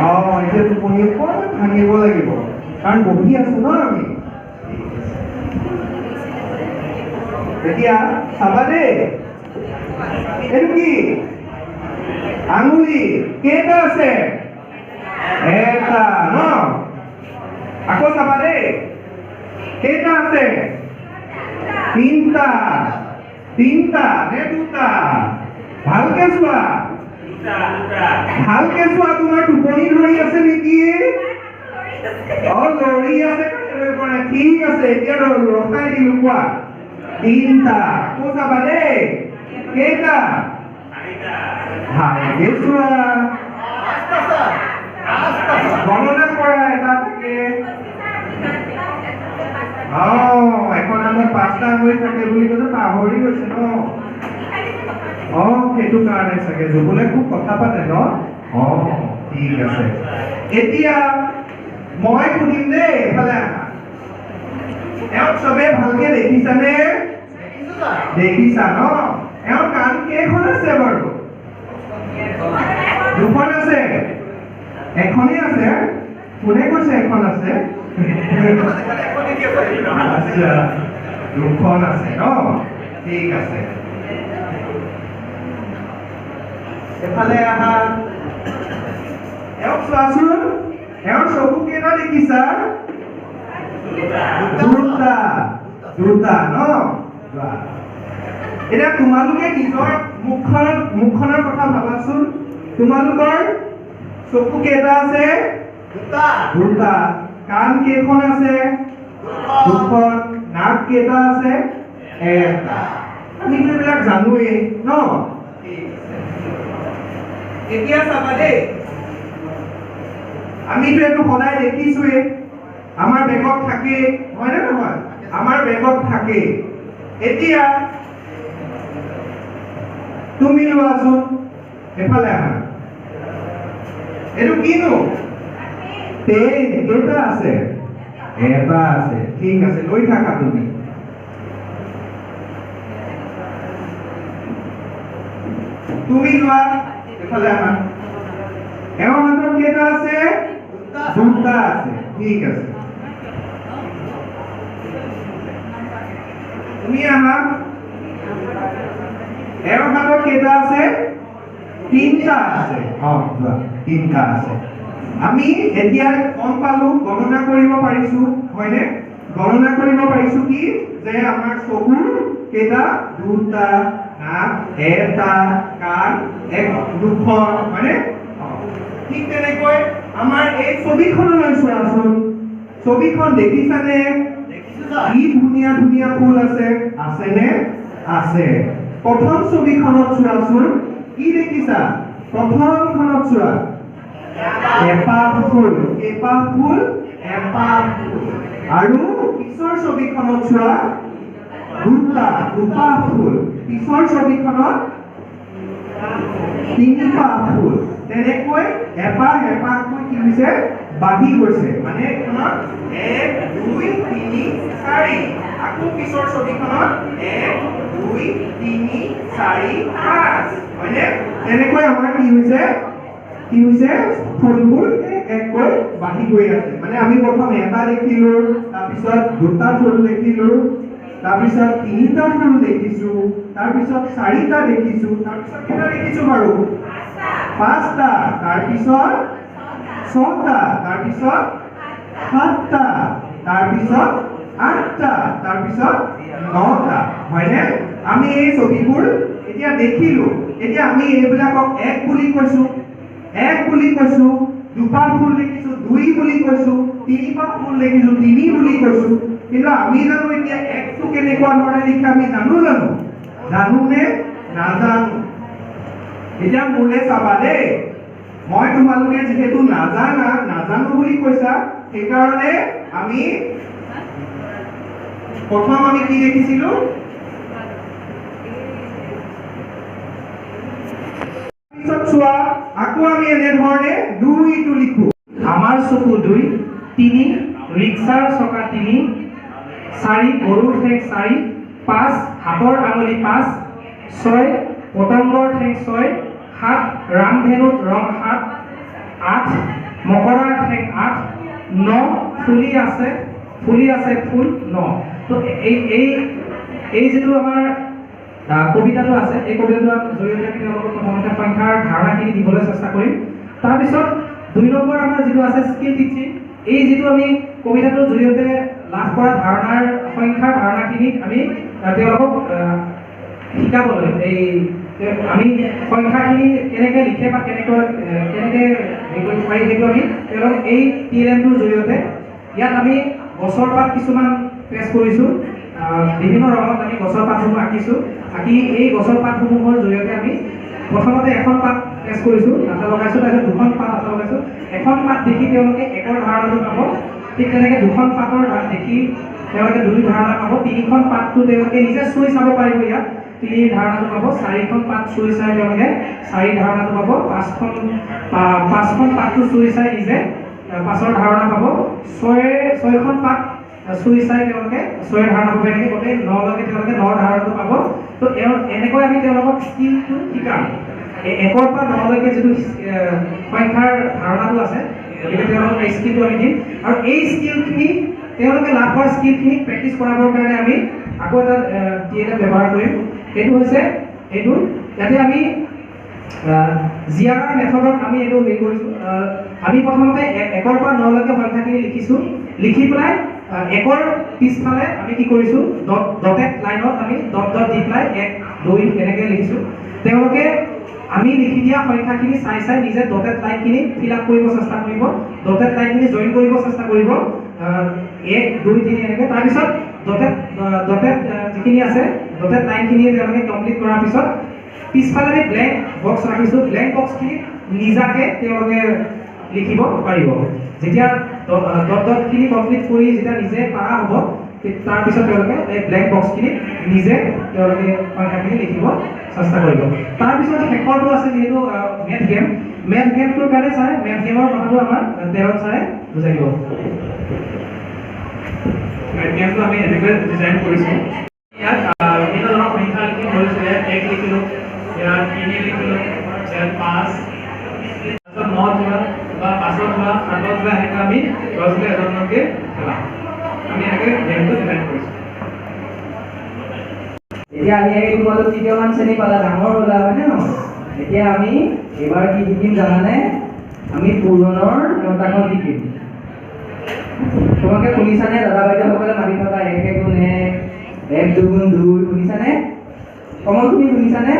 অঁ এতিয়া টোপনি অকণমান ভাঙিব লাগিব। কাৰণ বহি আছো ন আমি। এতিয়া চাবা দেই এইটো কি? আঙুলি কেইটা আছে? এটা ন? আকৌ চাবা দেই কেইটা আছে? তিনটা। তিনটা নে দুটা? ভালকে চোৱা। ভালকে চোৱা তোমাৰ টোপনি ধৰি আছে নেকি? অ লৰি আছে। ঠিক আছে এতিয়া ৰখাই দিলো কোৱা? তিনটা। আকৌ চাবা দেই। কেইটা? ভালকে চোৱা। গণনা কৰা এটা থাকে। অ এখন আগত পাঁচটা আঙুলি থাকে বুলি কৈছে পাহৰি গৈছে ন? অ সেইটো কাৰণে চাগে জুবুলে খুব কথা পাতে ন? অ ঠিক আছে। এতিয়া মই সুধিম দেই আহা। এওঁক চবে ভালকে দেখিছানে? দেখিছা ন? এওঁৰ কাণ কেইখন আছে বাৰু? দুখন আছে। এখনেই আছে। কোনে কৈছে এখন আছে? দুখন আছে ন? ঠিক আছে। এফালে আহা। এওঁক চোৱাচোন এওঁৰ চকু কেইটা দেখিছা? দুটা। দুটা ন? এতিয়া তোমালোকে নিজৰ মুখখন মুখখনৰ কথা ভাবাচোন। তোমালোকৰ চকু কেইটা আছে? দুটা। কাণ কেইখন আছে? দুখন। নাক কেইটা আছে? এটা। আমিতো এইবিলাক জানোৱেই ন? এতিয়া চাবা দেই। আমিতো এইটো সদায় দেখিছোৱেই আমাৰ বেগত থাকেই হয়নে নহয়? আমাৰ বেগত থাকেই এতিয়া তুমি লোৱাচোন এফালে আহা। এইটো কিনো? পেন কেইটা আছে। এটা আছে। ঠিক আছে লৈ থাকা তুমি। তুমি লোৱা। এওঁৰ হাতত কেইটা আছে? দুটা আছে। ঠিক আছে। তুমি আহা। এওঁৰ হাতত কেইটা আছে? তিনটা আছে। অ তিনটা আছে। আমি এতিয়া গম পালো গণনা কৰিব পাৰিছো। হয়নে? গণনা কৰিব পাৰিছো কি? যে আমাৰ চকুৰ কেইটা দুটা নাক এটা কাণ এক দুখন হয়নে। ঠিক তেনেকৈ আমাৰ এই ছবিখনলৈ চোৱাচোন ছবিখন দেখিছানে? কি ধুনীয়া ধুনীয়া ফুল আছে। আছেনে? আছে। প্ৰথম ছবিখনত চোৱাচোন। কি দেখিছা? প্ৰথমখনত চোৱা। এপাহ ফুল। এপাহ ফুল এপাহ ফুল। আৰু পিছৰ ছবিখনত চোৱা। দুটা দুপাহ ফুল। পিছৰ ছবিখনত তিনিপাহ ফুল তেনেকৈ এপাহ এপাহকৈ কি হৈছে? বাঢ়ি গৈছে। মানে এইখনত এক দুই তিনি চাৰি। আকৌ পিছৰ ছবিখনত এক দুই তিনি চাৰি পাঁচ। হয়নে? তেনেকৈ আমাৰ কি হৈছে? কি হৈছে? ফুলবোৰ এক এককৈ বাঢ়ি গৈ আছে। মানে আমি প্ৰথম এটা দেখিলো তাৰপিছত দুটা ফুল দেখিলো। তাৰপিছত তিনিটা ফুল দেখিছো তাৰপিছত চাৰিটা দেখিছো তাৰপিছত কেইটা দেখিছো বাৰু? পাঁচটা। তাৰপিছত? ছটা। তাৰপিছত? সাতটা। তাৰপিছত? আঠটা। তাৰপিছত? নটা। হয়নে? আমি এই ছবিবোৰ এতিয়া দেখিলো। এতিয়া আমি এইবিলাকক এক বুলি কৈছো এক বুলি কৈছো দুপাহ ফুল দেখিছো দুই বুলি কৈছো তিনিপাহ ফুল দেখিছো তিনি বুলি কৈছো। কিন্তু আমি জানো এতিয়া একটো কেনেকুৱা ধৰণে লিখে আমি জানো জানো জানো নে নাজানো এতিয়া মোলে চাবা দেই মই তোমালোকে যিহেতু নাজানা নাজানো বুলি কৈছা সেইকাৰণে আমি প্ৰথম আমি কি দেখিছিলো চোৱা আকৌ আমি এনেধৰণে দুইটো লিখো আমাৰ চকু দুই তিনি ৰিক্সাৰ চকা তিনি চাৰি গৰুৰ ঠেং চাৰি পাঁচ হাতৰ আঙুলি পাঁচ ছয় পতংগৰ ঠেং ছয় সাত ৰামধেনুত ৰং সাত আঠ মকৰাৰ ঠেং আঠ ন ফুলি আছে ফুলি আছে ফুল ন। তো এই এই এই যিটো আমাৰ কবিতাটো আছে এই কবিতাটোৰ জৰিয়তে তেওঁলোকক প্ৰথমতে সংখ্যাৰ ধাৰণাখিনি দিবলৈ চেষ্টা কৰিম। তাৰপিছত দুই নম্বৰ আমাৰ যিটো আছে স্কিল টিচিং এই যিটো আমি কবিতাটোৰ জৰিয়তে লাভ কৰা ধাৰণাৰ সংখ্যাৰ ধাৰণাখিনিক আমি তেওঁলোকক শিকাবলৈ এই আমি সংখ্যাখিনি কেনেকৈ লিখে বা কেনেকৈ কেনেকৈ কৰিব পাৰি সেইটো আমি তেওঁলোকক এই টি এল এমটোৰ জৰিয়তে ইয়াত আমি গছৰ পাত কিছুমান পেচ কৰিছোঁ বিভিন্ন ৰঙত আমি গছৰ পাতসমূহ আঁকিছোঁ আঁকি এই গছৰ পাতসমূহৰ জৰিয়তে আমি প্ৰথমতে এখন পাত পেচ কৰিছোঁ আঠা লগাইছোঁ তাৰপিছত দুখন পাত আঠা লগাইছোঁ এখন পাত দেখি তেওঁলোকে একৰ ধাৰণাটো পাব ঠিক তেনেকৈ দুখন পাতৰ দেখি তেওঁলোকে দুই ধাৰণা পাব। তিনিখন পাতটো তেওঁলোকে নিজে চুই চাব পাৰিব ইয়াত। তিনি ধাৰণাটো পাব চাৰিখন পাত চুই চাই তেওঁলোকে চাৰি ধাৰণাটো পাব। পাঁচখন পাঁচখন পাতটো চুই চাই নিজে পাঁচৰ ধাৰণা পাব। ছয় ছয়খন পাত চুই চাই তেওঁলোকে ছয়ৰ ধাৰণা পাব। এনেকৈ গোটেই নলৈকে তেওঁলোকে নৰ ধাৰণাটো পাব। তো এনেকৈ আমি তেওঁলোকক স্কিলটো শিকাম। একৰ পৰা নলৈকে যিটো সংখ্যাৰ ধাৰণাটো আছে গতিকে স্কিলটো আমি দিম। আৰু এই স্কিলখিনি তেওঁলোকে লাভ কৰা স্কিলখিনি প্ৰেক্টিচ কৰাবৰ কাৰণে আমি আকৌ এটা টি এম ব্যৱহাৰ কৰিম। সেইটো হৈছে এইটো ইয়াতে আমি জিয়াৰ মেথডত আমি এইটো হেৰি কৰিছোঁ। আমি প্ৰথমতে একৰ পৰা নলৈকে সংখ্যাখিনি লিখিছোঁ। লিখি পেলাই একৰ পিছফালে আমি কি কৰিছোঁ ডট ডটেড লাইনত আমি ডট ডট দি পেলাই এক দুই এনেকৈ লিখিছোঁ। তেওঁলোকে আমি লিখি দিয়া সংখ্যাখিনি চাই চাই নিজে ডটেড লাইনখিনি ফিল আপ কৰিব চেষ্টা কৰিব ডটেড লাইনখিনি জইন কৰিব চেষ্টা কৰিব এক দুই তিনি এনেকৈ। তাৰপিছত ডটেড ডটেড যিখিনি আছে ডটেড লাইনখিনি তেওঁলোকে কমপ্লিট কৰাৰ পিছত পিছফালে আমি ব্লেংক বক্স ৰাখিছোঁ। ব্লেংক বক্সখিনি নিজাকে তেওঁলোকে লিখিব পাৰিব। যেতিয়া ডট ডটখিনি কমপ্লিট কৰি যেতিয়া নিজে পাৰা হ'ব তাৰপিছত তেওঁলোকে এই ব্লেংক বক্সখিনি নিজে তেওঁলোকে সংখ্যাখিনি লিখিব চেষ্টা কৰিব। তাৰপিছত শেষৰটো আছে যিহেতু মেথ গেম মেথ গেমটোৰ কাৰণে ছাৰে মেথ গেমৰ কথাটো আমাৰ তেৰত ছাৰে বুজাই দিব। গেমটো আমি এনেকৈ ডিজাইন কৰিছোঁ। ইয়াত বিভিন্ন ধৰণৰ সংখ্যা লিখি ধৰিছোঁ ইয়াত এক লিখিলোঁ ইয়াত তিনি লিখিলোঁ ইয়াত পাঁচ তাৰপিছত ন যোৰা বা পাঁচত যোৰা সাতত যোৰা এনেকৈ আমি দহকৈ এজনকৈ এতিয়া আহি আহি তোমালোক তৃতীয়মান শ্ৰেণী পালা ডাঙৰ হ'লা হয়নে নহয়? এতিয়া আমি এইবাৰ কি শিকিম জানানে? আমি পূৰণৰ নেওতাখন শিকিম। তোমালোকে শুনিছানে? দাদা বাইদেউসকলে মাতি থকা এক এক গুণ এক এক দুগুণ দুই শুনিছানে? কমল তুমি শুনিছানে?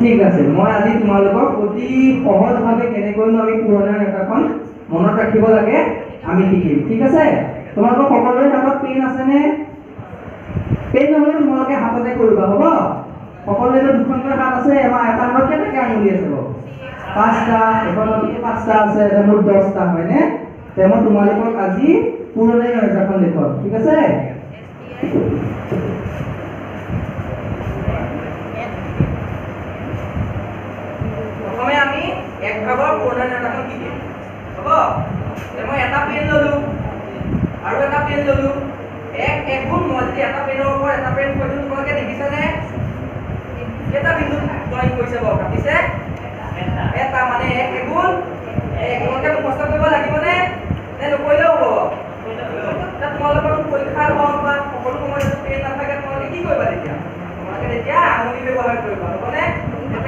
ঠিক আছে মই আজি তোমালোকক অতি সহজভাৱে কেনেকৈনো আমি পুৰণা নেওতাখন মনত ৰাখিব লাগে আমি শিকিম। ঠিক আছে? তোমালোকৰ সকলোৰে হাতত পেন আছেনে? পেন নহ'লে তোমালোকে হাততে কৰিবা হ'ব? সকলোৰে দুখনকৈ হাত আছে এবাৰ এটা হাতত কেনেকৈ আঙুলি আছে বাৰু? পাঁচটা এখনত পাঁচটা আছে মোৰ দহটা হয়নে? তে মই তোমালোকক আজি পুৰণি নেওতাখন দেখুৱাম ঠিক আছে? প্ৰথমে আমি এক ভাগৰ পুৰণা নেওতাখন শিকিম হ'ব? মই এটা পেন ল'লোঁ। আৰু এটা পেন ল'লোঁ। এক এক গুণ মই যদি এটা পেনৰ ওপৰত এটা পেন থৈছোঁ। তোমালোকে দেখিছানে? কেইটা বিন্দু জইন কৰিছে বাৰু কাটিছে। এটা মানে এক এগুণ এক তোমালোকে মুখস্থ কৰিব লাগিবনে? নে নকৰিলেও হ'ব? তোমালোকৰ পৰীক্ষাৰ হওক বা সকলো সময়ত পেন নাথাকে তোমালোকে কি কৰিবা তেতিয়া? তোমালোকে তেতিয়া আঙুলি ব্যৱহাৰ কৰিবা হ'বনে?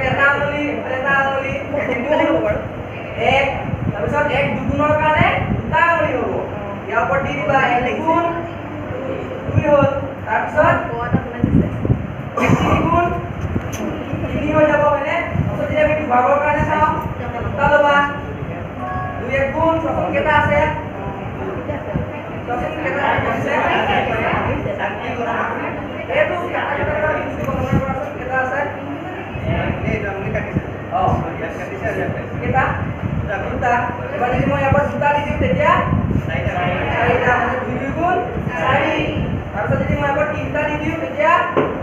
এটা আঙুলি এটা আঙুলি। এক তাৰপিছত এক দুগুণৰ কাৰণে ইয়াৰ ওপৰত দি দিবা এক দুগুণ দুই হ'ল তাৰপিছত এক তিনিগুণ তিনি হৈ যাব হয়নে তাৰপিছত যদি আমি দুভাগৰ কাৰণে চাওঁ দুটা ল'বা দুই এক গুণ চোৱাচোন কেইটা আছে চোৱাচোন কেইটা আছে এইটো কাটা কাটা কাটা বিন্দু গণনা কৰাচোন কেইটা আছে অঁ কেইটা দুটা এবাৰ যদি মই ইয়াৰ পৰা দুটা দি দিওঁ তেতিয়া চাৰিটা মানে দুই দুই গুণ চাৰি তাৰপিছত যদি মই ইয়াৰ পৰা তিনিটা দি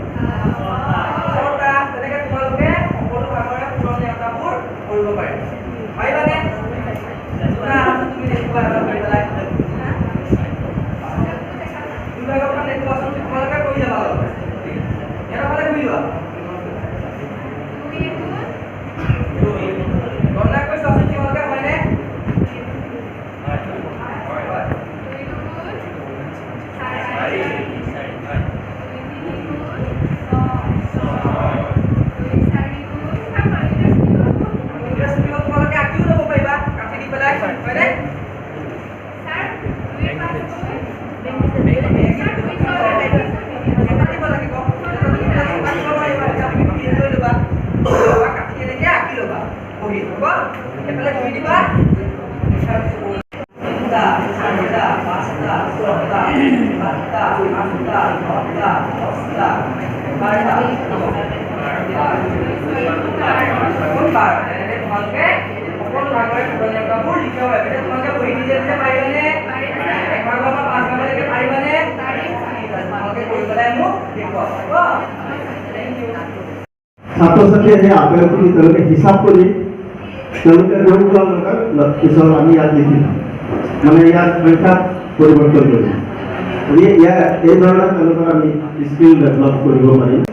ছাত্র ছাত্রী আগ্রহ আপনার হিসাব করি। তেওঁলোকে ৰং লোৱাৰ লগত পিছত আমি ইয়াত লিখিম মানে ইয়াত সংখ্যাত পৰিৱৰ্তন কৰিম গতিকে ইয়াৰ এই ধৰণে তেওঁলোকক আমি স্কিল ডেভেলপ কৰিব পাৰিম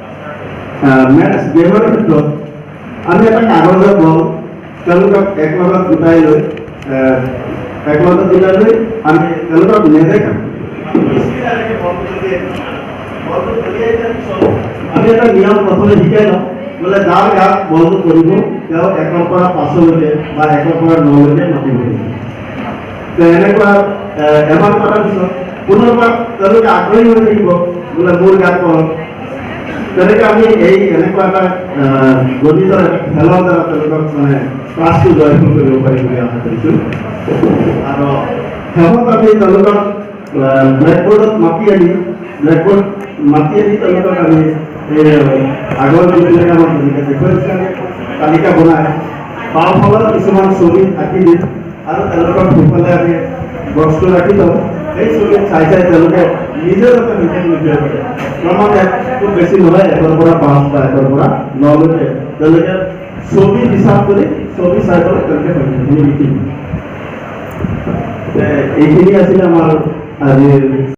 মেথছ গেমৰ ক্ষেত্ৰত আমি এটা কাগজৰ বল তেওঁলোকক একলগত গোটাই লৈ একলগত গোটাই লৈ আমি তেওঁলোকক নেদেখাম আমি এটা নিয়ম প্ৰথমে শিকাই লওঁ। বোলে যাৰ গাত বলটো কৰিব তেওঁ একৰ পৰা পাঁচলৈকে বা একৰ পৰা নলৈকে মাতিব তো এনেকুৱা এবাৰ কৰাৰ পিছত পুনৰবাৰ তেওঁলোকে আগ্ৰহী হৈ থাকিব বোলে মোৰ গাত কৰক তেনেকৈ আমি এই এনেকুৱা এটা গণিতৰ খেলৰ দ্বাৰা তেওঁলোকক মানে ক্লাছটো জয়ফুল কৰিব পাৰিম বুলি আশা কৰিছোঁ। আৰু শেষত আমি তেওঁলোকক ব্লেকবোৰ্ডত মাতি আনি ব্লেকবোৰ্ড মাতি আনি তেওঁলোকক আমি আগৰ যিবিলাক আমাক যেনেকৈ দেখুৱাইছে তালিকা বনাই বাওঁফালৰ কিছুমান ছবি আঁকি দিম আৰু তেওঁলোকক সোঁফালে আমি বস্তু ৰাখি থওঁ। সেই ছবিত চাই চাই তেওঁলোকে নিজে যাতে লিখিব লিখিব পাৰে ক্ৰমত খুব বেছি নহয় একৰ পৰা পাঁচ বা একৰ পৰা নলৈকে তেওঁলোকে ছবি হিচাপ কৰি ছবি চাই পেলাই তেওঁলোকে এ, এইখিনি আছিলে আমাৰ আজিৰ